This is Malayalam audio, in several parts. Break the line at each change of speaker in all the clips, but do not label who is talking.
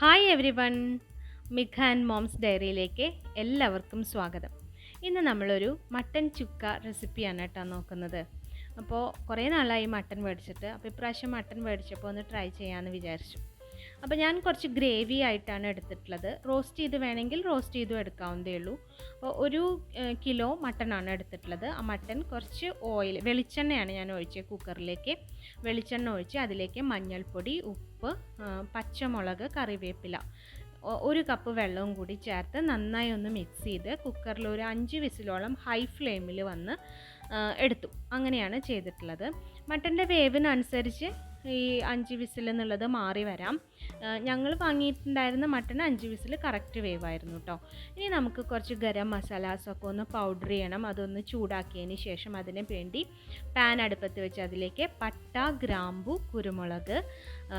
Hi everyone Mikha and moms ഡയറിയിലേക്ക് എല്ലാവർക്കും സ്വാഗതം. ഇന്ന് നമ്മളൊരു മട്ടൻ ചുക്ക റെസിപ്പിയാണ് കേട്ടോ നോക്കുന്നത്. അപ്പോൾ കുറേ നാളായി മട്ടൻ മേടിച്ചിട്ട് അപ്പോൾ ഇപ്രാവശ്യം മട്ടൻ മേടിച്ചപ്പോൾ ഒന്ന് ട്രൈ ചെയ്യാമെന്ന് വിചാരിച്ചു. അപ്പോൾ ഞാൻ കുറച്ച് ഗ്രേവി ആയിട്ടാണ് എടുത്തിട്ടുള്ളത്. റോസ്റ്റ് ചെയ്ത് വേണമെങ്കിൽ റോസ്റ്റ് ചെയ്തും എടുക്കാവുന്നതേ ഉള്ളൂ. അപ്പോൾ ഒരു കിലോ മട്ടനാണ് എടുത്തിട്ടുള്ളത്. ആ മട്ടൻ കുറച്ച് ഓയിൽ വെളിച്ചെണ്ണയാണ് ഞാൻ ഒഴിച്ചത് കുക്കറിലേക്ക്. വെളിച്ചെണ്ണ ഒഴിച്ച് അതിലേക്ക് മഞ്ഞൾപ്പൊടി ഉപ്പ് പച്ചമുളക് കറിവേപ്പില ഒരു കപ്പ് വെള്ളവും കൂടി ചേർത്ത് നന്നായി ഒന്ന് മിക്സ് ചെയ്ത് കുക്കറിൽ ഒരു അഞ്ച് വിസിലോളം ഹൈ ഫ്ലെയിമിൽ വന്ന് എടുത്തു. അങ്ങനെയാണ് ചെയ്തിട്ടുള്ളത്. മട്ടന്റെ വേവിനനുസരിച്ച് ഈ അഞ്ച് വിസിൽ എന്നുള്ളത് മാറി വരാം. ഞങ്ങൾ വാങ്ങിയിട്ടുണ്ടായിരുന്ന മട്ടൺ അഞ്ച് വിസിൽ കറക്റ്റ് വേവ് ആയിരുന്നു കേട്ടോ ഇനി നമുക്ക് കുറച്ച് ഗരം മസാലാസൊക്കെ ഒന്ന് പൗഡർ ചെയ്യണം. അതൊന്ന് ചൂടാക്കിയതിന് ശേഷം അതിന് വേണ്ടി പാൻ അടുപ്പത്ത് വെച്ച് അതിലേക്ക് പട്ട ഗ്രാമ്പു കുരുമുളക് ആ,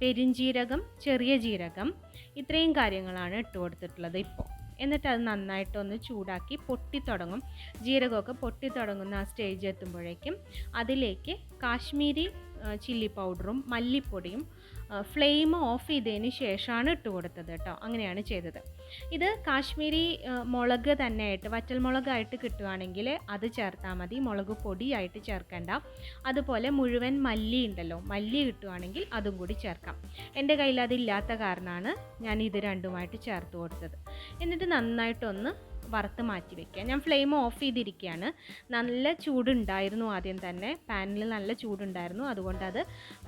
പെരിഞ്ജീരകം ചെറിയ ജീരകം ഇത്രയും കാര്യങ്ങളാണ് ഇട്ട് കൊടുത്തിട്ടുള്ളത് ഇപ്പോൾ എന്നിട്ട് അത് നന്നായിട്ടൊന്ന് ചൂടാക്കി പൊട്ടിത്തുടങ്ങും ജീരകമൊക്കെ പൊട്ടിത്തുടങ്ങുന്ന ആ സ്റ്റേജ് എത്തുമ്പോഴേക്കും അതിലേക്ക് കാശ്മീരി ചില്ലി പൗഡറും മല്ലിപ്പൊടിയും ഫ്ലെയിം ഓഫ് ചെയ്തതിന് ശേഷമാണ് ഇട്ട് കൊടുത്തത് കേട്ടോ. അങ്ങനെയാണ് ചെയ്തത്. ഇത് കാശ്മീരി മുളക് തന്നെയായിട്ട് വറ്റൽ മുളകായിട്ട് കിട്ടുകയാണെങ്കിൽ അത് ചേർത്താൽ മതി. മുളക് പൊടിയായിട്ട് ചേർക്കണ്ട. അതുപോലെ മുഴുവൻ മല്ലി ഉണ്ടല്ലോ മല്ലി കിട്ടുകയാണെങ്കിൽ അതും കൂടി ചേർക്കാം. എന്റെ കയ്യിൽ അതില്ലാത്ത കാരണമാണ് ഞാൻ ഇത് രണ്ടുമായിട്ട് ചേർത്ത് കൊടുത്തത്. എന്നിട്ട് നന്നായിട്ടൊന്ന് വറുത്ത് മാറ്റി വെക്കുക. ഞാൻ ഫ്ലെയിം ഓഫ് ചെയ്തിരിക്കുകയാണ്. നല്ല ചൂടുണ്ടായിരുന്നു ആദ്യം തന്നെ. പാനിൽ നല്ല ചൂടുണ്ടായിരുന്നു. അതുകൊണ്ട് അത്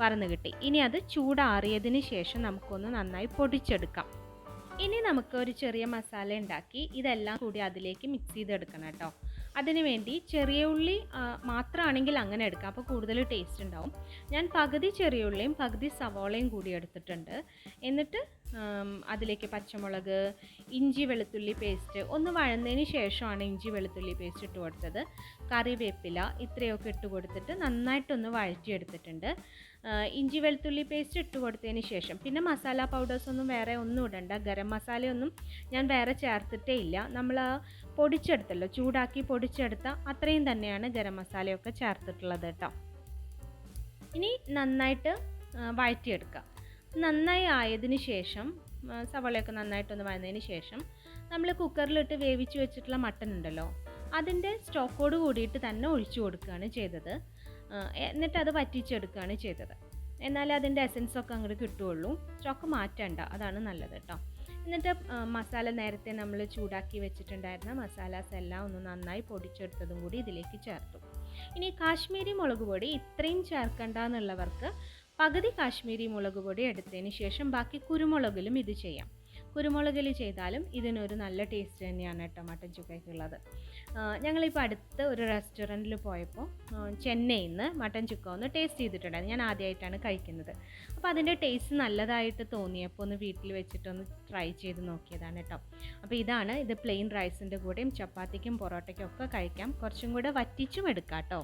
വറന്ന് കിട്ടി. ഇനി അത് ചൂടാറിയതിന് ശേഷം നമുക്കൊന്ന് നന്നായി പൊടിച്ചെടുക്കാം. ഇനി നമുക്ക് ഒരു ചെറിയ മസാല ഉണ്ടാക്കി ഇതെല്ലാം കൂടി അതിലേക്ക് മിക്സ് ചെയ്തെടുക്കണം കേട്ടോ. അതിന് വേണ്ടി ചെറിയ ഉള്ളി മാത്രമാണെങ്കിൽ അങ്ങനെ എടുക്കാം. അപ്പോൾ കൂടുതൽ ടേസ്റ്റ് ഉണ്ടാവും. ഞാൻ പകുതി ചെറിയ ഉള്ളിയും പകുതി സവോളയും കൂടി എടുത്തിട്ടുണ്ട്. എന്നിട്ട് അതിലേക്ക് പച്ചമുളക് ഇഞ്ചി വെളുത്തുള്ളി പേസ്റ്റ് ഒന്ന് വഴന്നതിന് ശേഷമാണ് ഇഞ്ചി വെളുത്തുള്ളി പേസ്റ്റ് ഇട്ട് കൊടുത്തത്. കറിവേപ്പില ഇത്രയൊക്കെ ഇട്ട് കൊടുത്തിട്ട് നന്നായിട്ടൊന്ന് വഴറ്റിയെടുത്തിട്ടുണ്ട്. ഇഞ്ചി വെളുത്തുള്ളി പേസ്റ്റ് ഇട്ട് കൊടുത്തതിന് ശേഷം പിന്നെ മസാല പൗഡേഴ്സ് ഒന്നും വേറെ ഒന്നും ഇടണ്ട. ഗരം മസാലയൊന്നും ഞാൻ വേറെ ചേർത്തിട്ടേ ഇല്ല. നമ്മൾ പൊടിച്ചെടുത്തല്ലോ ചൂടാക്കി പൊടിച്ചെടുത്ത അത്രയും തന്നെയാണ് ഗരം മസാലയൊക്കെ ചേർത്തിട്ടുള്ളത് കേട്ടോ. ഇനി നന്നായിട്ട് വഴറ്റിയെടുക്കാം. നന്നായി ആയതിന് ശേഷം സവാളയൊക്കെ നന്നായിട്ടൊന്ന് വഴന്നതിന് ശേഷം നമ്മൾ കുക്കറിലിട്ട് വേവിച്ച് വെച്ചിട്ടുള്ള മട്ടൻ ഉണ്ടല്ലോ അതിന്റെ സ്റ്റോക്കോട് കൂടിയിട്ട് തന്നെ ഒഴിച്ചു കൊടുക്കുകയാണ് ചെയ്തത്. എന്നിട്ട് അത് വറ്റിച്ചെടുക്കുകയാണ് ചെയ്തത്. എന്നാലേ അതിന്റെ എസൻസ് ഒക്കെ അങ്ങോട്ട് കിട്ടുകയുള്ളൂ. സ്റ്റോക്ക് മാറ്റണ്ട അതാണ് നല്ലത് കേട്ടോ. എന്നിട്ട് മസാല നേരത്തെ നമ്മൾ ചൂടാക്കി വെച്ചിട്ടുണ്ടായിരുന്ന മസാലാസ് എല്ലാം ഒന്ന് നന്നായി പൊടിച്ചെടുത്തതും കൂടി ഇതിലേക്ക് ചേർത്തു. ഇനി കാശ്മീരി മുളക് പൊടി ഇത്രയും ചേർക്കണ്ട എന്നുള്ളവർക്ക് പകുതി കാശ്മീരി മുളക് പൊടി എടുത്തതിന് ശേഷം ബാക്കി കുരുമുളകിലും ഇത് ചെയ്യാം. കുരുമുളകിൽ ചെയ്താലും ഇതിനൊരു നല്ല ടേസ്റ്റ് തന്നെയാണ് കേട്ടോ മട്ടൻ ചുക്കയ്ക്കുള്ളത് ഞങ്ങളിപ്പോൾ അടുത്ത ഒരു റെസ്റ്റോറന്റിൽ പോയപ്പോൾ ചെന്നൈയിൽ നിന്ന് മട്ടൻ ചുക്ക ഒന്ന് ടേസ്റ്റ് ചെയ്തിട്ടുണ്ടായിരുന്നു. ഞാൻ ആദ്യമായിട്ടാണ് കഴിക്കുന്നത്. അപ്പോൾ അതിന്റെ ടേസ്റ്റ് നല്ലതായിട്ട് തോന്നിയപ്പോൾ ഒന്ന് വീട്ടിൽ വെച്ചിട്ടൊന്ന് ട്രൈ ചെയ്ത് നോക്കിയതാണ് കേട്ടോ. അപ്പോൾ ഇതാണ് ഇത് പ്ലെയിൻ റൈസിന്റെ കൂടെയും ചപ്പാത്തിക്കും പൊറോട്ടയ്ക്കും ഒക്കെ കഴിക്കാം. കുറച്ചും കൂടെ വറ്റിച്ചും എടുക്കാം കേട്ടോ.